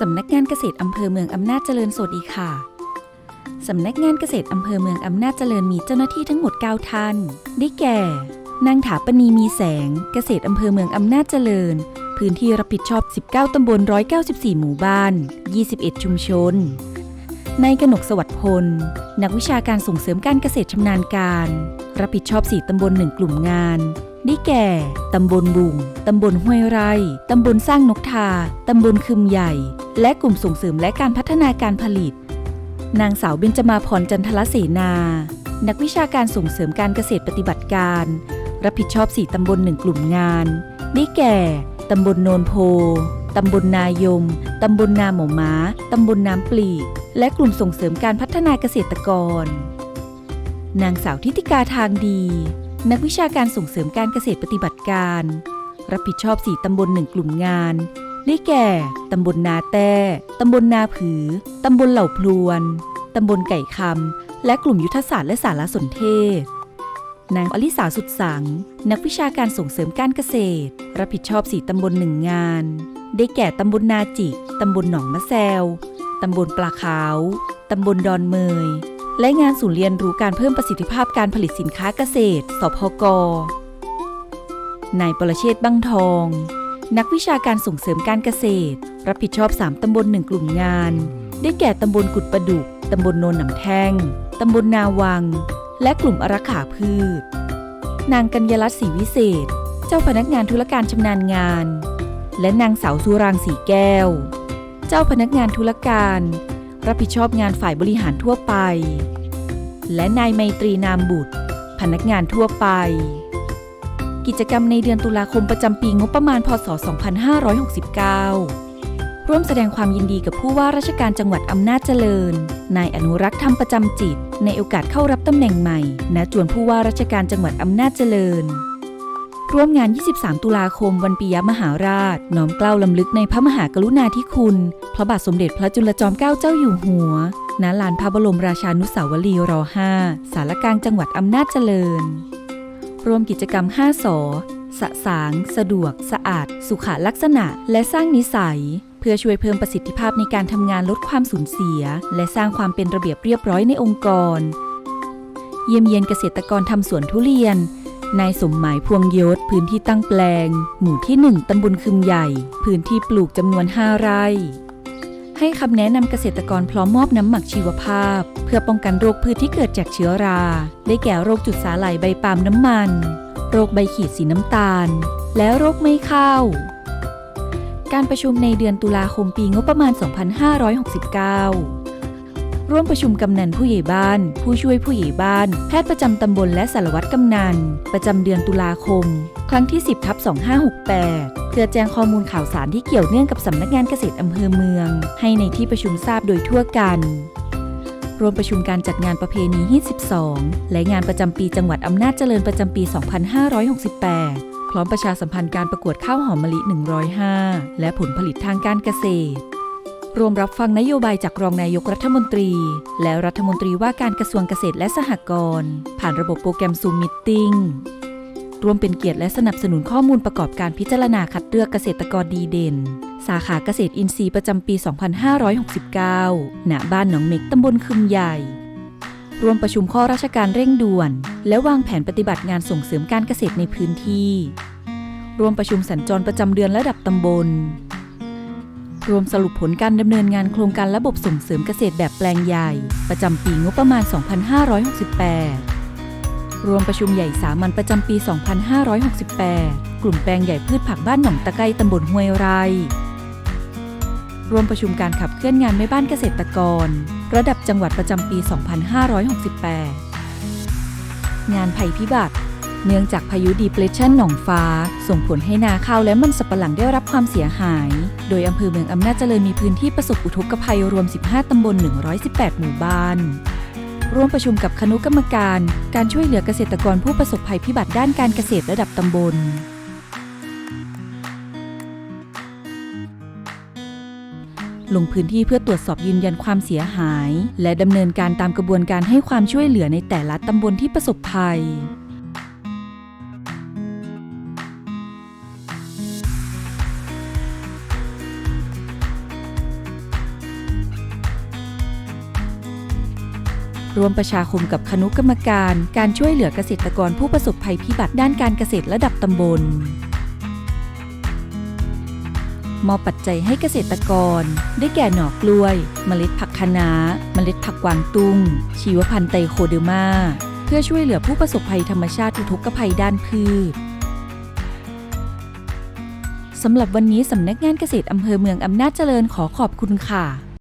สำนักงานเกษตรอำเภอเมืองอำนาจเจริญสวัสดีค่ะ สำนักงานเกษตรอำเภอเมืองอำนาจเจริญมีเจ้าหน้าที่ทั้งหมด 9 ท่าน ได้แก่ นางถาปณีมีแสง เกษตรอำเภอเมืองอำนาจเจริญ พื้นที่รับผิดชอบ 19 ตำบล 194 หมู่บ้าน 21 ชุมชน นายกนกสวัสดิ์พล นักวิชาการส่งเสริมการเกษตรชำนาญการ รับผิดชอบ 4 ตำบล 1 กลุ่มงาน ได้แก่ ตำบลบุง ตำบลห้วยไร่ ตำบลสร้างนกทา ตำบลคึมใหญ่ และกลุ่มส่งเสริมและการพัฒนาการผลิต นางสาวเบญจมาพรจันทรเสนา นักวิชาการส่งเสริมการเกษตรปฏิบัติการ รับผิดชอบ 4 ตำบล1กลุ่มงาน ได้แก่ ตำบลโนนโพ ตำบลนายม ตำบลนาหมอม้า ตำบลน้ำปลีก และกลุ่มส่งเสริมการพัฒนาเกษตรกร นางสาวทิติกาทางดี นักวิชาการส่งเสริมการเกษตรปฏิบัติการ รับผิดชอบ 4 ตำบล 1 กลุ่มงาน ได้แก่ ตำบลนาแต้ ตำบลนาผือ ตำบลเหล่าพลวน ตำบลไก่คำ และกลุ่มยุทธศาสตร์และสารสนเทศ นางอลิสาสุดสัง นักวิชาการส่งเสริมการเกษตร รับผิดชอบ 4 ตำบลหนึ่งงาน ได้แก่ ตำบลนาจิก ตำบลหนองมะแซว ตำบลปลาขาว ตำบลดอนเมย และงานศูนย์เรียนรู้การเพิ่มประสิทธิภาพการผลิตสินค้าเกษตร สพกนายปรเชษบังทอง นักวิชาการส่งเสริมการเกษตร รับผิดชอบ 3 ตำบล1กลุ่มงาน ได้แก่ตำบลกุดประดุก ตำบลโนนหนำแทงตำบลนาวัง และกลุ่มอารักขาพืช นางกัญญลัตน์ศรีวิเศษ เจ้าพนักงานธุรการชำนาญงาน และนางสาวสุรางสีแก้ว เจ้าพนักงานธุรการ รับผิดชอบงานฝ่ายบริหารทั่วไป และนายไมตรีนามบุตร พนักงานทั่วไป กิจกรรมในเดือนตุลาคมประจำปีงบประมาณพศ 2569 ร่วมแสดงความยินดีกับผู้ว่าราชการจังหวัดอำนาจเจริญ นายอนุรักษ์ธรรมประจำจิต ในโอกาสเข้ารับตำแหน่งใหม่ณจวนผู้ว่าราชการจังหวัดอำนาจเจริญ ร่วมงาน 23 ตุลาคม วันปียมหาราช น้อมเกล้าลำลึกในพระมหากรุณาธิคุณ พระบาทสมเด็จพระจุลจอมเกล้าเจ้าอยู่หัว ณ ลานพระบรมราชานุสาวรีย์ร5สารกลางจังหวัดอำนาจเจริญรวมกิจกรรม 5 สอสะสาง สะดวก สะอาด สุขลักษณะ และสร้างนิสัย เพื่อช่วยเพิ่มประสิทธิภาพในการทำงานลดความสูญเสีย และสร้างความเป็นระเบียบเรียบร้อยในองค์กร เยี่ยมเยียนเกษตรกรทำสวนทุเรียน นายสมหมายพวงยศพื้นที่ตั้งแปลง หมู่ที่ 1ตำบลคึมใหญ่ พื้นที่ปลูกจำนวน 5 ไร่ ให้คำแนะนำเกษตรกรพร้อมมอบน้ำหมักชีวภาพ เพื่อป้องกันโรคพืชที่เกิดจากเชื้อรา ได้แก่โรคจุดสาหร่ายใบปาล์มน้ำมัน โรคใบขีดสีน้ำตาล และโรคไม่เข้าการประชุมในเดือนตุลาคมปีงบประมาณ 2569 ร่วมประชุมกำนันผู้ใหญ่บ้าน ผู้ช่วยผู้ใหญ่บ้าน แพทย์ประจำตำบลและสารวัตรกำนัน ประจำเดือนตุลาคม ครั้งที่ 10ทับ2568 เพื่อแจ้งข้อมูลข่าวสารที่เกี่ยวเนื่องกับสำนักงานเกษตรอำเภอเมือง ให้ในที่ประชุมทราบโดยทั่วกันร่วมประชุมการจัดงานประเพณีฮีท12และงานประจำปีจังหวัดอำนาจเจริญประจำปี 2568 พร้อมประชาสัมพันธ์การประกวดข้าวหอมมะลิ 105 และผลผลิตทางการเกษตร รวมรับฟังนโยบายจากรองนายกรัฐมนตรี และรัฐมนตรีว่าการกระทรวงเกษตรและสหกรณ์ผ่านระบบโปรแกรมซูมมิทติ้งรวมเป็นเกียรติและสนับสนุนข้อมูลประกอบการพิจารณาคัดเลือกเกษตรกรดีเด่น สาขาเกษตรอินทรีย์ประจำปี 2569 ณ บ้านหนองเม็กตำบลคึมใหญ่รวมประชุมข้อราชการเร่งด่วน และวางแผนปฏิบัติงานส่งเสริมการเกษตรในพื้นที่ รวมประชุมสัญจรประจำเดือนระดับตำบล รวมสรุปผลการดำเนินงานโครงการระบบส่งเสริมเกษตรแบบแปลงใหญ่ ประจำปีงบประมาณ 2568 รวมประชุมใหญ่สามัญประจำปี 2568 กลุ่มแปลงใหญ่พืชผักบ้านหนองตะไคร้ตำบลห้วยไร รวมประชุมการขับเคลื่อนงานแม่บ้านเกษตรกร ระดับจังหวัดประจำปี 2568 งานภัยพิบัติ เนื่องจากพายุดีเพรสชันหนองฟ้า ส่งผลให้นาข้าวและมันสับปะหลังได้รับความเสียหาย โดยอำเภอเมืองอำนาจเจริญมีพื้นที่ประสบอุทกภัยรวม 15 ตำบล 118 หมู่บ้าน ร่วมประชุมกับคณะกรรมการ การช่วยเหลือเกษตรกรผู้ประสบภัยพิบัติด้านการเกษตรระดับตำบลลงพื้นที่เพื่อตรวจสอบยืนยันความเสียหาย และดำเนินการตามกระบวนการให้ความช่วยเหลือในแต่ละตำบลที่ประสบภัย ร่วมประชาคมกับคณะกรรมการ การช่วยเหลือเกษตรกรผู้ประสบภัยพิบัติด้านการเกษตรระดับตำบล มอบปัจจัยให้เกษตรกร ได้แก่หน่อกล้วย เมล็ดผักคะน้า เมล็ดผักกวางตุ้ง ชีวพันธุ์ไตโคเดอร์มาเพื่อช่วยเหลือผู้ประสบภัยธรรมชาติอุทกภัยด้านพืชสำหรับวันนี้สำนักงานเกษตรอำเภอเมืองอำนาจเจริญขอขอบคุณค่ะ